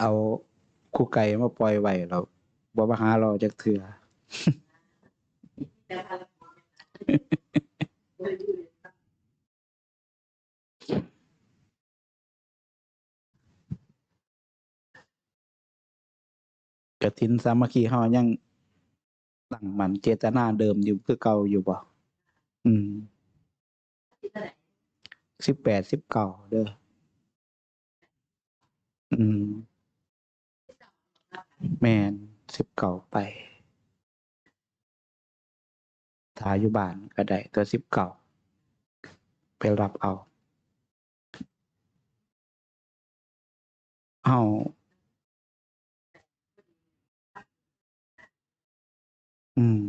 เอาคู่ไก่มาปล่อยไว้เราบ่มาหาเราจักเถื่อกฐินสามัคคีเฮายังตั้งมั่นเจตนาเดิมอยู่คือเก่าอยู่บ่ อืม สิบแปดสิบเก้าเด้อ อืม แมนสิบเก้าไปถาอยู่บ้านก็ได้ตัวสิบเก้าไปรับเอาเฮาอืม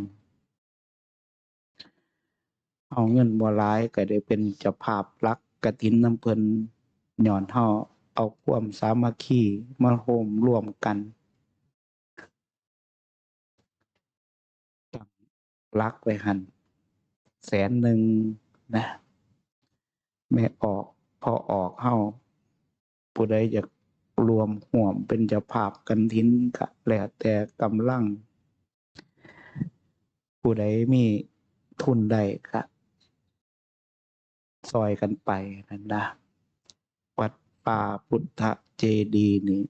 เอาเงินบ่หลายก็ได้เป็นเจ้าภาพหลักกฐินน้ำเพิ่นย้อนเฮาเอาความสามัคคีมาโฮมร่วมกัน ลักไว้หันแสนหนึ่งนะแม่ออกพอออกเฮาผู้ใดอยากรวมห่วมเป็นจ้าภาพกันทิ้นก็แล้วแต่กำลัง ผู้ใดมีทุนใดก็ซอยกันไปนั่นนะวัดป่าพุทธเจดีนี่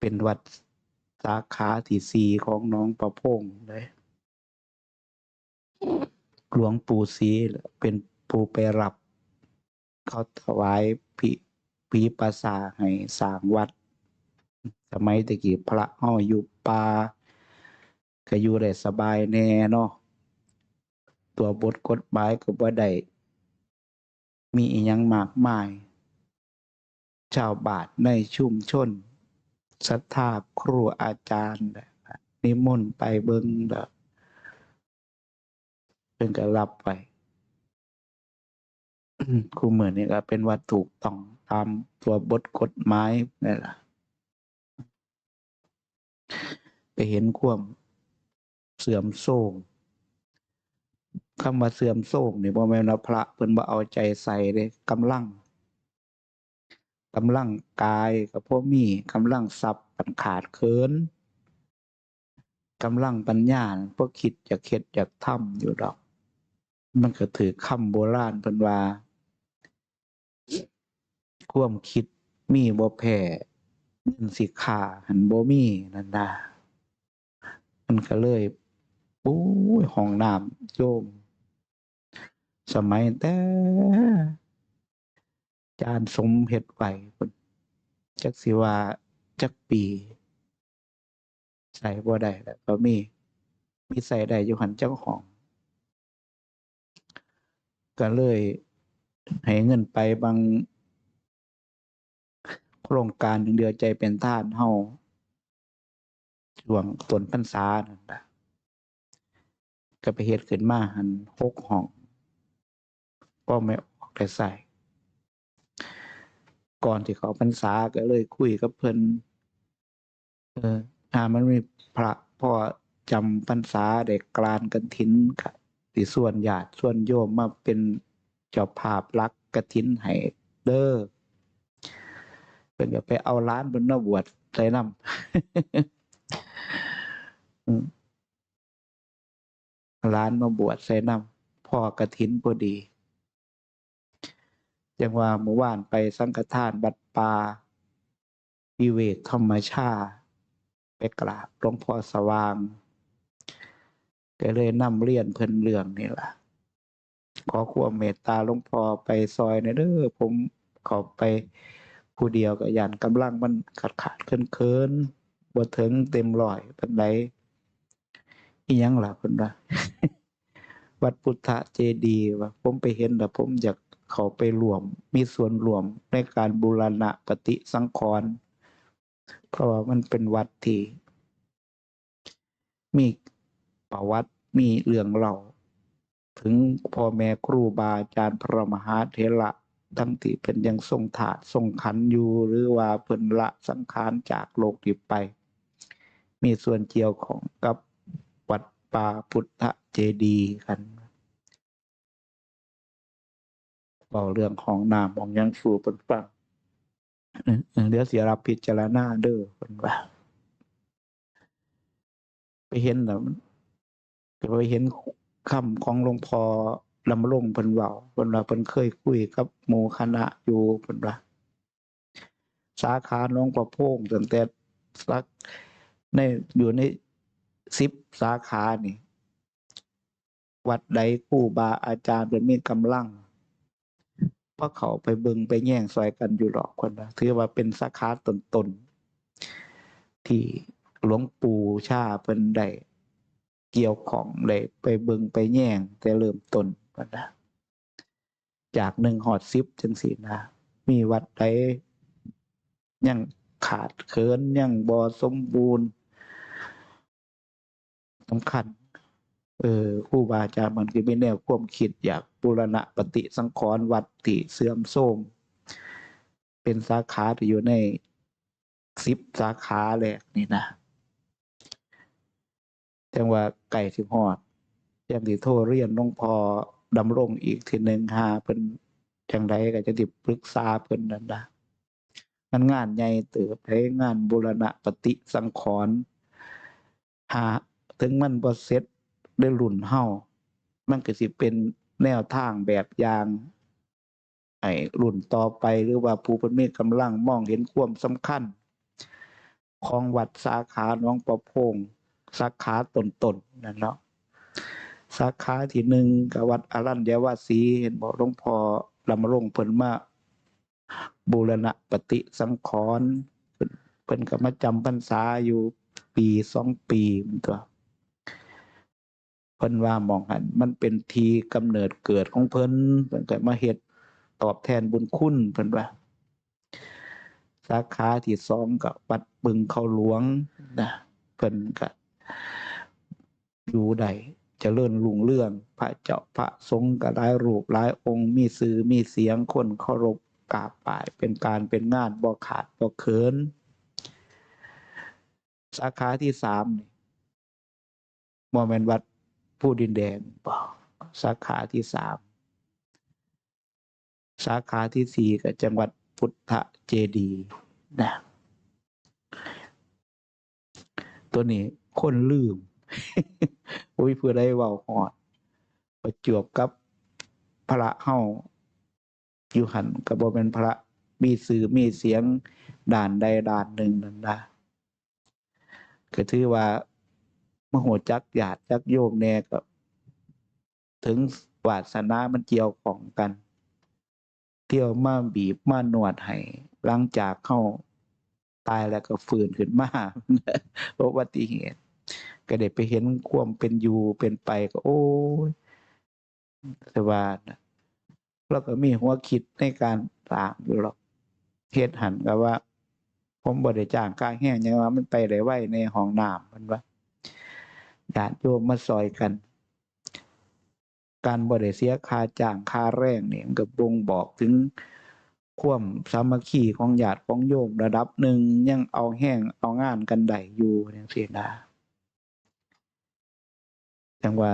เป็นวัดสาขาที่สี่ของน้องประพงษ์เลย หลวงปู่ศรีเป็นผู้ไปรับ เขาถวายพิพิปราสาให้สร้างวัด สมัยตะกี้พระห้ออยู่ป่าก็อยู่ได้สบายแน่เนาะตัวบทกฎหมายก็บ่ได้มีอีหยังมากมาย ชาวบาทในชุมชนศรัทธาครูอาจารย์นิมนต์ไปเบิงเด้อ พิ่นก็รับไปครูเหมือนนี่ก็เป็นวัตถูกต้องตามตัวบทกฎหมายนี่แหละไปเห็นความเสื่อมโทรมคำว่าเสื่อมโทรมนี่บ่แม่นว่าพระเพิ่นบ่เอาใจใส่เด้กำลังกำลังกายก็บ่มีกำลังทรัพย์มันขาดเคินกำลังปัญญาบ่คิดอยากเฮ็ดอยากทำอยู่ดอก มันก็ถือคำโบราณเพิ่นว่า ความคิดมีบ่แพ้ เงินสิค่าหันบ่มีนั่นนะ มันก็เลยโอ้ยห้องน้ำโยม สมัยแต่จารย์สมเฮ็ดไว้พุ่นจักสิว่าจักปี ใส่บ่ได้แล้วก็มี มีใส่ได้อยู่หันเจักห้อง ก็เลยให้เงินไปบางโครงการหนึ่งเดือใจเป็นทานเฮาช่วงต้นพรรษานั่นล่ะก็ไปเฮ็ดขึ้นมาหันหกห้องก็ไม่ออกได้ใส่ก่อนที่เขาพรรษาก็เลยคุยกับเพิ่นเออถ้ามันมีพระพ่อจำพรรษาได้กกลานกันถินกะ สิส่วนญาติส่วนโยมมาเป็นเจ้าภาพรักกฐินให้เด้อเพิ่นก็ไปเอาร้านเพิ่นมาบวชใส่น้ำอืมร้านมาบวชใส่น้ำพ่อกฐินพอดีจังว่าเมื่อวานไปสังฆทานวัดปาวิเวกธรรมชาติไปกราบหลวงพ่อสว่าง ก็เลยนำเรียนเพิ่นเรื่องนี่ล่ะ ขอความเมตตาหลวงพ่อไปซอยหน่เด้อผมขอไปผู้เดียวก็ยันกำลังมันขาดขาดเคินเคินๆบ่ถึงเต็มร้อยปานใดอีหยังล่ะเพิ่นว่าวัดพุทธเจดีย์ว่าผมไปเห็นแล้วผมอยากเขาไปรวม มีส่วนรวมในการบูรณะปฏิสังขรณ์เพราะว่ามันเป็นวัดที่มีประวัติ มีเรื่องเล่าถึงพ่อแม่ครูบาอาจารย์พระมหาเถระทั้งที่เป็นยังทรงถาดทรงขันอยู่หรือว่าเพิ่นละสังขารจากโลกนี้ไป มีส่วนเกี่ยวของกับวัดป่าพุทธเจดีย์กันเบาเรื่องของนามของยังสู่เพิ่นฟังเดี๋ยวเสียรับพิจารณาเด้อเพิ่นว่าไปเห็นแล้ว ก็ไปเห็นคำของหลวงพ่อลำลงเพิ่นเว้าเพิ่นว่าเพิ่นเคยคุยกับหมู่คณะอยู่เพิ่นว่าสาขาหน้องประโพงตั้งแต่สักในอยู่ในสิบสาขานี่ วัดใดครูบาอาจารย์เป็นมีกำลังเพราะเขาไปเบิงไปแย่งซอยกันอยู่หรอกคนนะถือว่าเป็นสาขาตนๆที่หลวงปู่ชาเป็นได้ เกี่ยวของได้ไปเบิงไปแย่งแต่เริ่มต้นคนนะจากหนึ่งหอดซิบจังสีนะ มีวัดใดยังขาดเคินยังบอสมบูรณ์สำคัญ เออครูบาอาจารย์มันก็มีแนวความคิดอยากบูรณะปฏิสังขรณ์วัดที่เสื่อมโทรมเป็นสาขาที่อยู่ในสิบสาขาแรกนี่นะ จังว่าไก่สิบหอดยังที่โทรเรียนหลวงพอดำรงอีกทีหนึ่งหาเป็นจังไดก็จะติปรึกษาเพิ่นนั่นนะมันงานใหญ่เติบให้งานบูรณะปฏิสังขรณ์หาถึงมันบ่เสร็จได้รุ่นเฮามันก็สิเป็นแนวทางแบบอย่างไอ้รุ่นต่อไปหรือว่าผู้เพิ่นมีกำลังมองเห็นความสำคัญ ของวัดสาขาหน้องประพง สาขาตนๆนั่นเนาะสาขาที่หนึ่งกับวัดอรัญญาวาสีเห็นบอกหลวงพ่อลำรงเพิ่นมาบูรณะปฏิสังขรณ์เพิ่นก็มาจำพรรษาอยู่ปีสองปีมันตัวเพิ่นว่ามองหันมันเป็นทีกำเนิดเกิดของเพิ่นเพิ่นก็มาเฮ็ดตอบแทนบุญคุณเพิ่นว่า สาขาที่สองกับวัดบึงเขาหลวงนะเพิ่นก็ อยู่ใดจเจริญรุ่งเรื่อง พระเจ้าพระสงฆ์ก็หลายรูปหลายองค์มีสื่อมีเสียงคนเคารพกราบไหว้เป็นการเป็นงานบ่ขาดบ่เขิน สาขาที่สามนี่บ่แมนวัดผู้ดินแดงบอกสาขาที่สามสาขาที่สี่ก็จังหวัดพุทธเจดีนะตัวนี้ คนลืมอุ้ยเพื่อได้เว้าหอด ประจวบกับพระเฮาอยู่หันกับบ่เป็นพระมีสื่อมีเสียงด่านใดด่านหนึ่งนั่นนะก็ถือว่ามโหจักญาติจักโยมแน่ก็ถึงวาสนามันเกี่ยวของกัน เที่ยวมาบีบมาหนวดให้หลังจากเข้าตายแล้วก็ฟื้นขึ้นมาเพราะอุบัติเหตุ ก็ได้ไปเห็นความเป็นอยู่เป็นไปก็โอ้ยสบายนะแล้วก็มีหัวคิดในการสร้างอยู่หรอกเฮ็ดหันกับว่า ผมบ่ได้จ้างกลาแห้งยังว่ามันไปได้ไว้ในห้องน้ำมันว่าญาติโยมมาซอยกัน การบริเสียค่าจ้างค่าแรงเนี่ยมันก็บ่งบอกถึงความสามัคคีของญาติของโยมระดับหนึ่งยังเอาแห้งเอางานกันได้อยู่อย่างเสียนะ จังว่า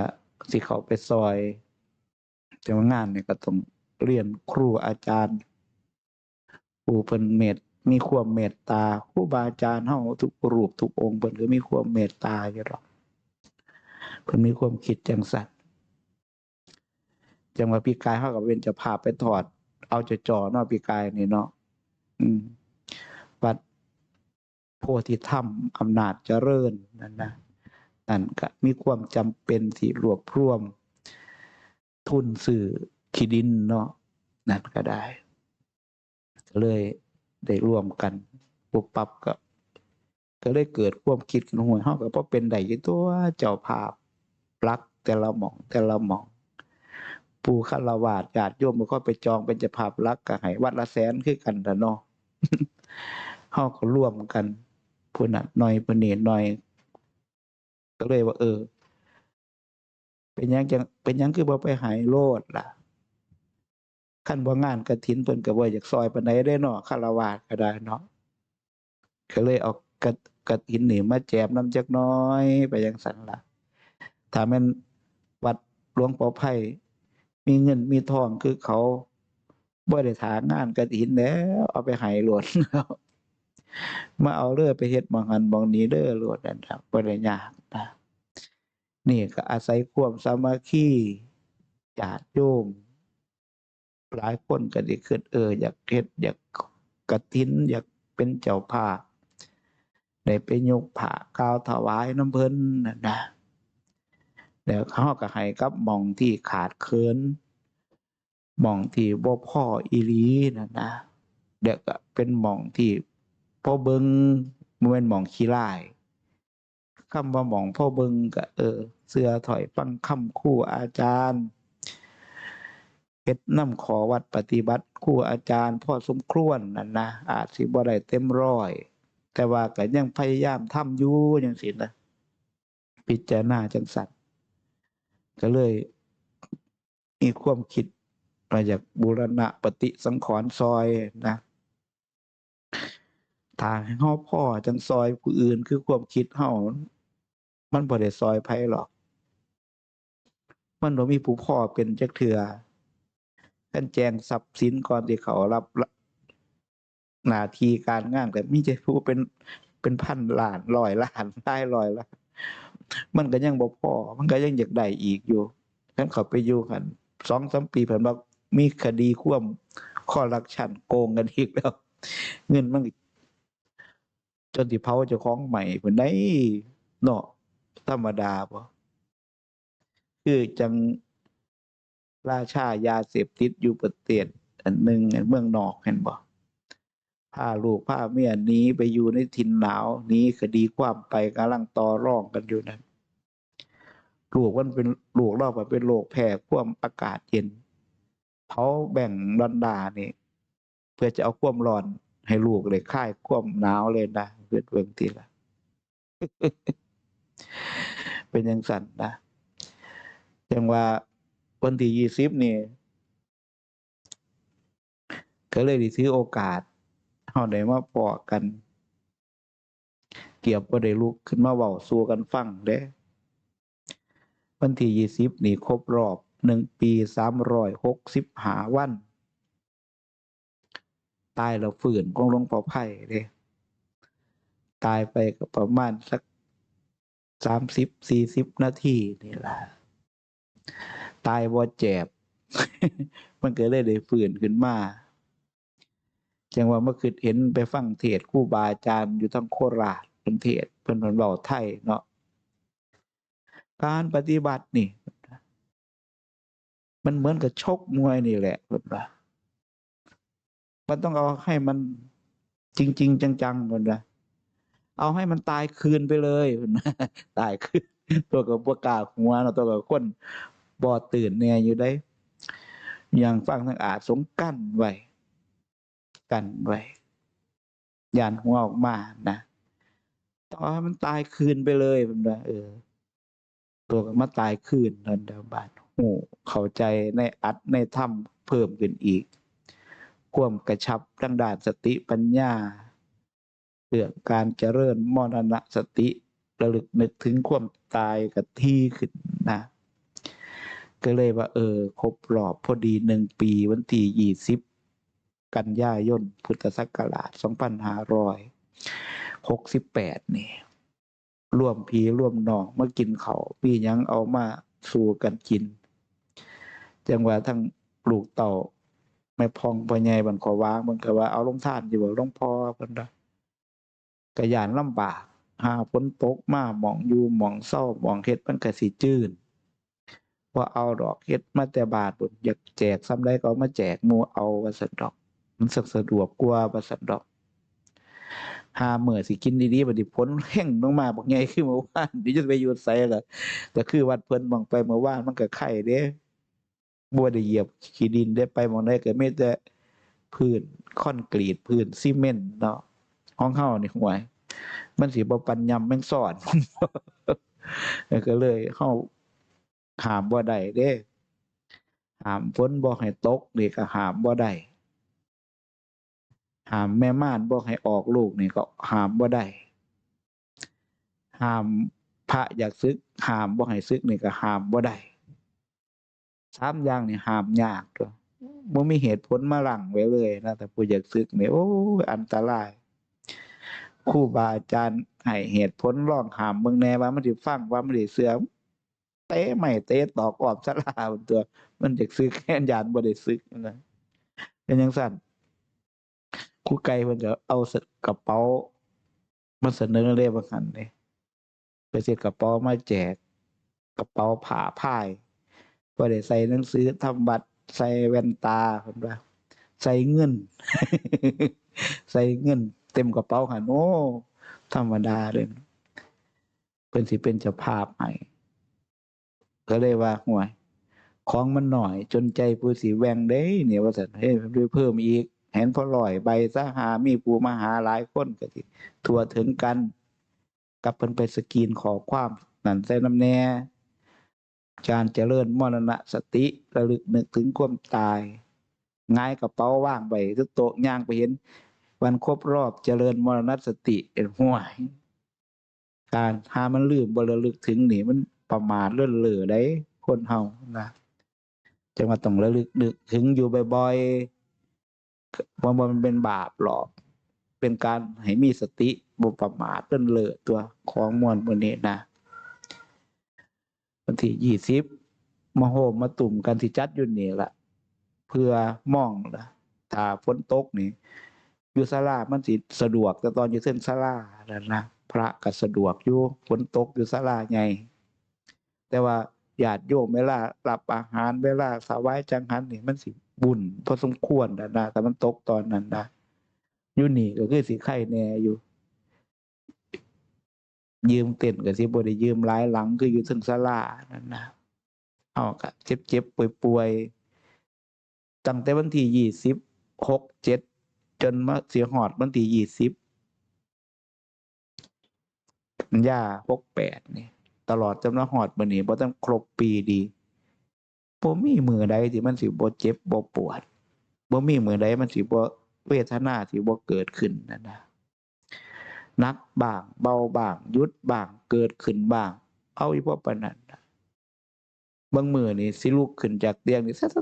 สิเขาไปซอยจังว่างานเนี่ยก็ต้องเรียนครูอาจารย์ผู้เพิ่นเมตมีความเมตตาครูบาอาจารย์เฮาทุกรูปทุกองค์เพิ่นก็มีความเมตตาอยู่หรอกเพิ่นมีความคิดจังสันจังว่าพี่กายเขากับเวนจะพาไปถอด เอาจะจ่อเนาะพี่กายนี่เนาะอืมวัดโพธิธรรมอำนาจเจริญนั่นนะ นั่นก็มีความจำเป็นที่รวบรวม ทุนสื่อขีดินเนาะนั่นก็ได้ก็เลยได้ร่วมกันปุบปับก็ก็เลยเกิดความคิดกันหัวเฮาก็เพราะเป็นได้อยู่ตัวเจ้าภาพรักแต่ละหม่อง แต่ละหม่องผู้คารวาสญาติโยมมันก็ไปจองเป็นเจ้าภาพรักก็ให้วัดละแสนคือกันละเนาะเฮาก็ร่วมกันผู้นั้นหน่อยผู้นี้หน่อย ก็เลยว่า เออ เป็นยังจังเป็นยังคือบ่ไปหายโลดล่ะคันบ่งานกฐินเพิ่นก็บ่อยากซอยปานใดได้เนาะคารวาสก็ได้เนาะก็เลยเอากฐกฐินนี่มาแจมน้ำจักน้อยไปจังซั่นล่ะถ้าแม่นวัดหลวงปอไผ่มีเงินมีทองคือเขาบ่ได้ถางานกฐินแล้ว เอาไปให้โลดแล้ว มาเอาเด้อไปเฮ็ดหม้องหันหม้องนี้เด้อโลดนั่นครับบ่ได้ยากนะ นี่ก็อาศัยความสามัคคีญาติโยมหลายคนก็ได้คิดเออ อยากเฮ็ดอยากกฐิน อยากเป็นเจ้าภาพได้ไปยกผ้ากาวถวายน้ำเพิ่นนั่นนะแล้วเขาก็ให้กับมองที่ขาดเคินมองที่บ่พ่ออีหลีนั่นนะเดี๋ยวก็เป็นมองที่ พ่อเบิงบ่แม่นหม่องขี้ร้ายคำว่าหม่องพ่อเบิงก็เออ เสื้อถอยฟังคำครูอาจารย์เฮ็ดนำขอวัดปฏิบัติครูอาจารย์ พ่อสมควรนั่นนะอาจสิบ่ได้เต็มร้อย แต่ว่าก็ยังพยายามทำอยู่จังซี่นะพิจารณาจังซั่นก็เลยมีความคิดมาจากบูรณะปฏิสังขรณ์ซอยนะ ทางให้เฮาพ่อจังซอยผู้อื่นคือความคิดเฮามันบ่ได้ซอยไผหรอก มันบ่มีผู้พ่อเป็นจักเทื่อคันแจงทรัพย์สินก่อนที่เขารับหน้าที่การงานก็มีแต่ผู้เป็นเป็นพันล้านร้อยล้านหลายร้อยล้านมันก็ยังบ่พอ มันก็ยังอยากได้อีกอยู่ฉันเขาไปอยู่กันสองสามปีเพิ่นบอกมีคดีความคอร์รัปชันโกงกันอีกแล้ว เงินมัน จนที่เผาเจ้าของใหม่เพิ่นได้เนาะธรรมดาบ่คือจังราชายาเสพติดอยู่ประเทศอันหนึ่งอันเมืองนอกเห็นบ่พาลูกพาเมียหนีไปอยู่ในถิ่นหนาวหนีคดีความไปกำลังต่อรองกันอยู่นั่นลูกมันเป็นลูกเราเป็นโรคแพ้ความอากาศเย็นเขาแบ่งดอนดานี่ เพื่อจะเอาความร้อนให้ลูกเลยค่ายความหนาวเลยนะ เพื่อเบิ่งทีละเป็นยังสั่นนะจังว่าวันที่ยี่สิบนี่ ก็เลยได้ถือโอกาสเฮาได้มาพอกกัน เกียบบ่ได้ลุกขึ้นมาเว้าสู่กันฟังเด้วันที่ยี่สิบนี่ครบรอบหนึ่งปีสามร้อยหกสิบหาวัน ตายแล้วฝืนของหลวงพ่อไผ่เด้ ตายไปก็ประมาณสักสามสิบสี่สิบนาทีนี่แหละตายบ่เจ็บ มันก็เลยได้ฝืนขึ้นมาจังว่าเมื่อคืนเห็นไปฟังเทศครูบาอาจารย์อยู่ทั้งโคราชเพิ่นเทศเพิ่นเพิ่นเว้าไทยเนาะการปฏิบัตินี่ มันเหมือนกับชกมวยนี่แหละเพิ่นว่ามันต้องเอาให้มันจริง ๆ จังๆเพิ่นว่า เอาให้มันตายคืนไปเลยตายคืนตัวก็บ่กล้าหัวเนาะตัวก็คนบ่ตื่นแน่อยู่ได้อย่างฟังทางอาจสงกั้นไว้กันไว้ยานหัวออกมานะต้องให้มันตายคืนไปเลยเพิ่นว่าเออ ตัวก็มาตายคืนนั่นเดาบาดโอ้เข้าใจในอัดในถ้ำเพิ่มขึ้นอีก ความกระชับทางด้านสติปัญญา เรื่องการเจริญมรณสติระลึกนึกถึงความตายกับที่ขึ้นนะ ก็เลยว่า เออ ครบรอบพอดีหนึ่งปีวันที่ยี่สิบกันยายนพุทธศักราชสองพันห้าร้อยหกสิบแปดนี่ร่วมพีร่วมน้องมากินเขาวปีหยังเอามาสู่กันกิน จังว่าทั้งปลูกเต่าแม่พองพ่อใหญ่บันขอวางมันก็ว่าเอาลงท่านอยู่บ่ลงพอเพิ่นว่า ก็ย่านลำบากหาฝนตกมาหมองอยู่หมองเศร้าหมองเฮ็ดมันก็สิจื้นบ่เอาดอกเฮ็ดมาแต่บาทพุ่นอยากแจกซ้ำใดก็มาแจกมูเอาว่าซั่นดอก มันสะดวกกว่าว่าซั่นดอกหาเมื้อสิกินดีๆบัดนี้ฝนแห้งลงมาบักใหญ่คือเมื่อวานนี่จะไปอยู่ไสล่ะก็คือวัดเพิ่นมองไปเมื่อวานมันก็ไข้เด้บ่ได้เหยียบขี้ดินได้ไปมองใดก็มีแต่พื้นคอนกรีตพื้นซีเมนต์เนาะ ของเฮานี่ห่วย มันสิบ่ปันยำแม่งสอนก็เลยเฮาหามบ่ได้เด้หามฝนบ่ให้ตกนี่ก็หามบ่ได้หามแม่ม่านบ่ให้ออกลูกนี่ก็หามบ่ได้หามพระอยากศึกหามบ่ให้ศึกนี่ก็หามบ่ได้สามอย่างนี่หามยากตัวบ่มีเหตุผลมาหลังไว้เลยนะแต่ผู้อยากศึกนี่โอ้อันตราย ครูบาอาจารย์ให้เหตุผลร้องหามเบิ่งแน่ว่ามันสิฟังว่ามันสิเสื่อมเตะไม่เตะตอกอบสลาตัว มันอยากซึกแค่นยานบ่ได้ซึกนะเป็นจังซั่นครูไก่เพิ่นก็เอาสกระเป๋ามาเสนอเลยว่าคั่นนี่ไปเฮ็ดกระเป๋ามาแจก กระเป๋าผ้าพายบ่ได้ใส่หนังสือทำบัตรใส่แว่นตาเพิ่นว่าใส่เงิน ใส่เงิน เต็มกระเป๋าหั่นโอ้ธรรมดาเลยเพิ่นสิเป็นเจ้าภาพให้ก็เลยว่าห่วยของมันหน่อย จนใจผู้สิแหวงเด้เนี่ยว่าซั่นเฮ้ยเพิ่มอีกเห็นพอร้อยใบซะหามีผู้มาหาหลายคนก็สิทั่วถึงกันกับเพิ่นไปสกีนขอความนั่นใส่น้ำแน่การเจริญมรณสติระลึกนึกถึงความตายง่ายกระเป๋าว่างไปทุกโต๊ะย่างไปเห็น วันครบรอบเจริญมรณสติเอ็นห่วยการหามันลืมบระลึกถึงนี่มันประมาทเลื่อนเล่อได้คนเฮานะจังว่าต้องระลึกนึกถึงอยู่บ่อยๆว่ามันเป็นบาปหรอกเป็นการให้มีสติบ่ประมาทเลื่อนเล่อตัวของมวลมนี้นะวันที่ยี่สิบมาโฮมมาตุ่มกันที่จัดอยู่นี่ละเพื่อมองละถ้าฝนตกนี่ อยู่ศาลามันสิสะดวก แต่ตอนอยู่เส้นศาลาแล้วนะพระก็สะดวกอยู่ฝนตกอยู่ศาลาใหญ่แต่ว่าญาติโยมเวลารับอาหารเวลาสวายจังหันนี่มันสิบุญพอสมควรนะนะแต่มันตกตอนนั้นนะอยู่นี่ก็คือสิไข่แน่อยู่ ยืมเต็นก็สิบ่ได้ยืมหลายหลังคืออยู่เทึงศาลานั่นนะเอาก็บเจ็บๆป่วยตั้งแต่วันที่ยี่สิบหกเจ็ด จนมาเสียหอดวันที่ยี่สิบกันยาหกแปดนี่ตลอดจำนมาหอดมื้อนี้บ่ต้องครบปีดีบ่มีมือใดที่มันสิบ่เจ็บบ่ปวดบ่มีมือใดมันสิบ่เวทนาสิบ่เกิดขึ้นนั่นนะนักบ้าง เบาบ้างยุดบ้าง เกิดขึ้นบ้าง เอาอีพวกปนนั้นนะบางมือนี่สิลุกขึ้นจากเตียงนี่ซัดๆ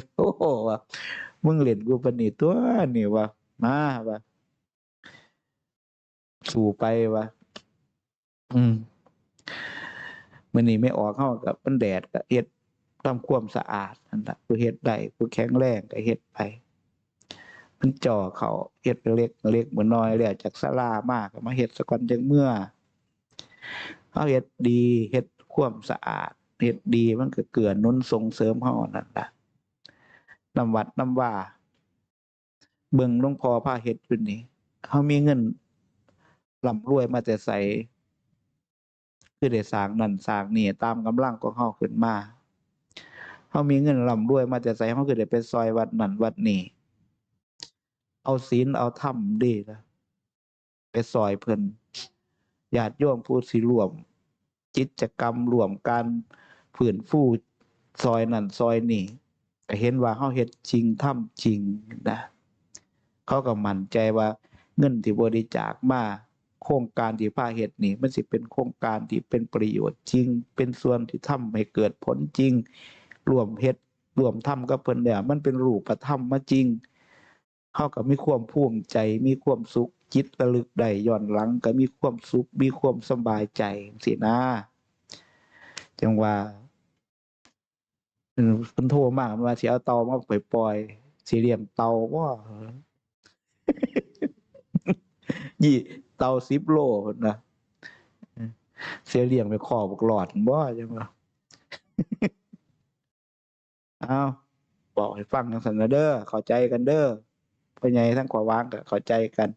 ๆๆโอ้โห มึงเล่นกูปนีตัวนี่วะมาวะสู่ไปวะอืมมื้อนี้ไม่ออกเฮากับมันแดดก็เฮ็ดทำความสะอาดนั่นแหละผู้เฮ็ดได้ผู้แข็งแรงก็เฮ็ดไป มันจ่อเขาเฮ็ดเล็กเล็กบ่น้อยแล้วจากศาลามาก็มาเฮ็ดซะกอนจังเมื่อเฮาเฮ็ดดีเฮ็ดความสะอาดเฮ็ดดีมันก็เกื้อนุนส่งเสริมเฮานั่นแหละ นำวัดนำว่า เบิ่งหลวงพ่อพาเฮ็ดอยู่นี่เฮามีเงินร่ำรวยมาแต่ไสคือได้สร้างนั่นสร้างนี่ตามกำลังของเฮาขึ้นมาเฮามีเงินร่ำรวยมาแต่ไสเฮาคือได้ไปซอยวัดนั่นวัดนี้เอาศีลเอาธรรมดีละไปซอยเพิ่นญาติโยมผู้สิรวมกิจกรรมรวมกันฟื้นฟูซอยนั่นซอยนี้ ก็เห็นว่าเฮาเฮ็ดจริงทำจริงนะ เขาก็มั่นใจว่าเงินที่บริจาคมาโครงการที่พาเฮ็ดนี่มันสิเป็นโครงการที่เป็นประโยชน์จริง เป็นส่วนที่ทำให้เกิดผลจริงรวมเฮ็ดรวมทำกับเพิ่นแล้วมันเป็นรูปธรรมมาจริงเฮาก็มีความภูมิใจ มีความสุขจิตระลึกได้ย้อนหลัง ก็มีความสุขมีความสบายใจจังซี้นะจังว่า เออเพิ่นโทรมาว่าสิเอาเต่ามาไปปล่อยสิเลี้ยงเต่าบ่ยี่เต่า10โลนะเออสิเลี้ยงไปคอบักหลอดบ่จังว่าอ้าวบอกให้ฟังจังซั่นนเด้อเข้าใจกันเด้อพ่อใหญ่ทั้งขวาวางก็เข้าใจกัน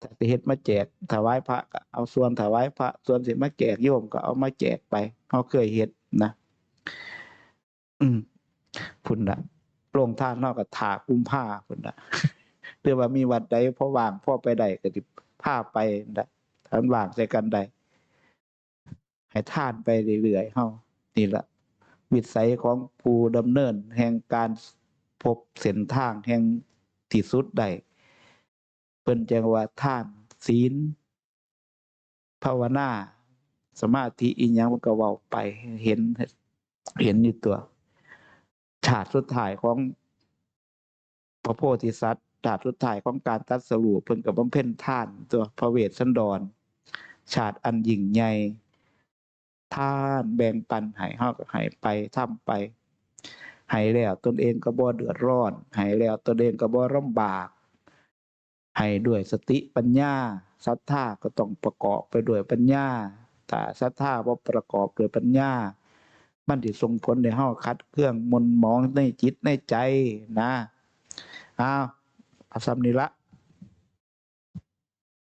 ถ้าสิเฮ็ดมาแจกถวายพระก็เอาส่วนถวายพระส่วนสิมาแจกโยมก็เอามาแจกไปเฮาเคยเฮ็ดนะ อืมพุ่นน่ะโปร่งทานเฮาก็ท่ากุ้มภาพุ่นน่ะหรือว่ามีวัดใดพ่อวางพ่อไปได้ก็สิพาไปนั่นล่านวางใส่กันได้ให้ทานไปเรื่อยๆเฮานี่ละวิสัยของผู้ดำเนิน แห่งการพบเส้นทางแห่งที่สุดได้เพิ่นจังว่าทานศีล ภาวนา สมาธิอิหยังมันก็เว้าไป เห็น เห็นอยู่ตัว ฉาติสุดท้ายของพระโพธิสัตว์ฉาติสุดท้ายของการตัดสรุปเพิ่นกับบำเพ็ญทานตัวพระเวสสันดรชาติอันยิ่งใหญ่ท่านแบ่งปันให้เฮาก็ให้ไปทำไปให้แล้วตนเองก็บ่เดือดร้อนให้แล้วตนเองก็บ่ลำบากให้ด้วยสติปัญญาศรัทธาก็ต้องประกอบไปด้วยปัญญาถ้าศรัทธาบ่ประกอบด้วยปัญญา มันจะส่งผลในห้เฮาคัดเครื่องมนมองในจิตในใจนะอ้าวอาสัมนิละ